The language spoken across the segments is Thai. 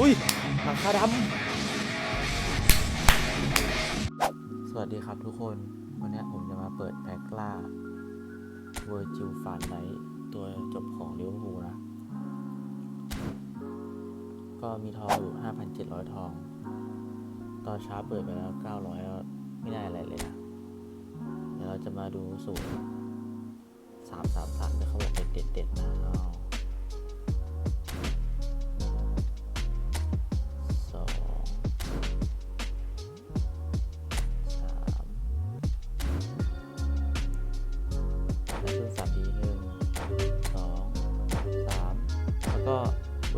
อุ้ยหลังคาดำสวัสดีครับทุกคน วันนี้ผมจะมาเปิดแพ็กล่าเวอร์จิลฟานไลท์ตัวจบของลิเวอร์พูลนะ ก็มีทองอยู่ 5,700 ทอง ตอนเช้าเปิดไปแล้ว 900แล้วไม่ได้อะไรเลยนะ เดี๋ยวเราจะมาดูสูตร333ที่เขาบอกเป็นเด็ดๆนะ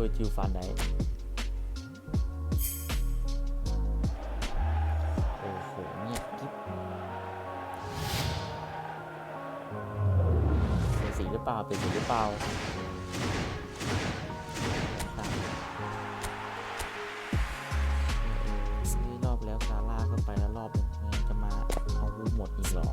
เวอร์จิลฟันไดโอ้โหเงียบกิ๊บเป็นสีหรือเปล่าเป็นสีหรือเปล่ารอบแล้วซาร่าก็ไปแล้วรอบนึงจะมาเอาวูหมดอีกหรอ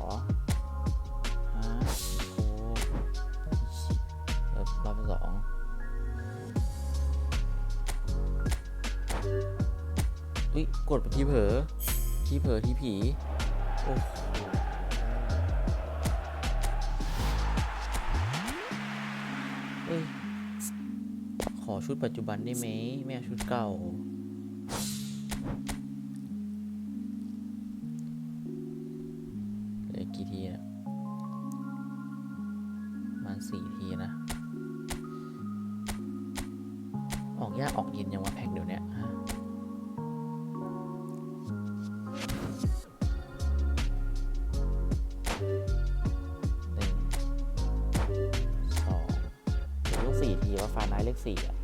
อุ้ยกดไปที่เผลอที่เผลอที่ผีโอ้โหเอ้ยขอชุดปัจจุบันได้ไหมไม่เอาชุดเก่า เหลือกี่ทีนะมันสี่ทีนะ ออกยากออกเย็นยังว่าแพ็กเดี๋ยวนี้ ว่าฟาไนเลขสี่อะ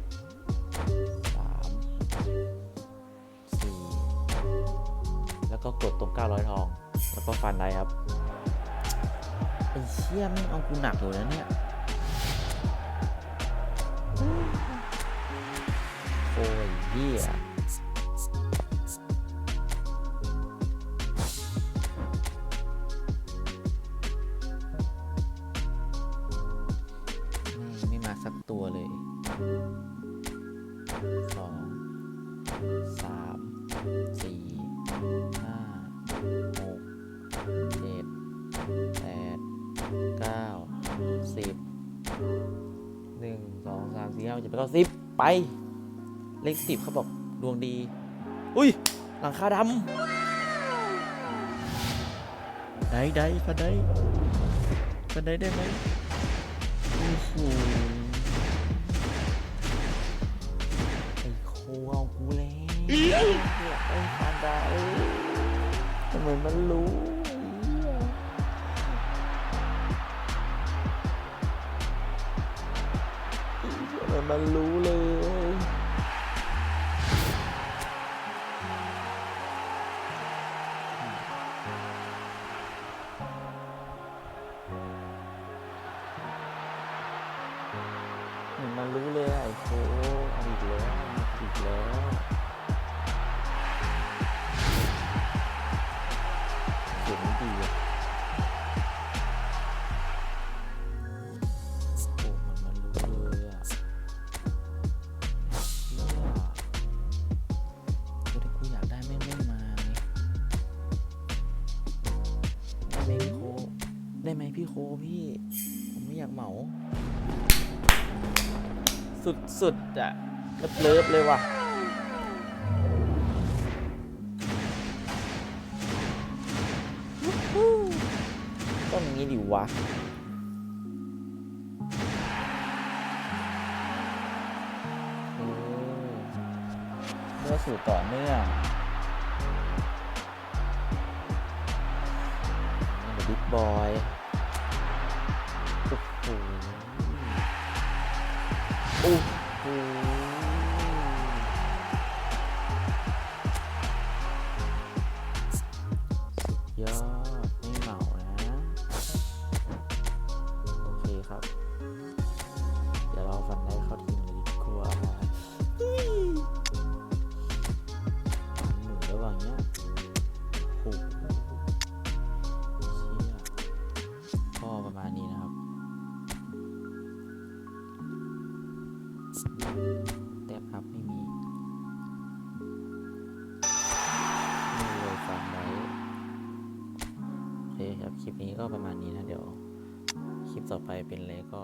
สามสี่แล้วก็กดตรงเก้าร้อยทอง แล้วก็ฟันไดครับไอ้เชี่ยแม่งเอากูหนักอยู่นะเนี่ยโอ้ยเหี้ย ตัวเลยสองสามสี่ห้าหกเจ็ดแปดเก้าสิบหนึ่งสองสามสี่ห้าหกเจ็ดแปดเก้าสิบไป เลขสิบเขาบอกดวงดี อุ้ย หลังคาดำได้ได้ฟันได้ฟันได้ได้ไหมโอ้โห เนี่ยไอ้ฟันได้ทำไมมันรู้ทำไมมันรู้เลยมันรู้เลยไอ้โคอีกแล้วอีกแล้ว สียงดีโอ้มันมันรู้เลยอะเชี่ยตัวที่กูอยากได้ไม่งไม่มาไงได้ไหมพี่โค ได้ไหมพี่โคพี่ ผมไม่อยากเหมา สุดๆอะเลิฟๆเลยว่ะ ต้องอย่างนี้ดิวะเออเมื่อสู่ต่อเนื่องบิ๊กบอยโอ้โหโอ้โหสุดยอ ประมาณนี้นะครับ แต่ครับไม่มีไม่เลยฟังไว้โอเคครับ คลิปนี้ก็ประมาณนี้นะ เดี๋ยว คลิปต่อไปเป็นอะไรก็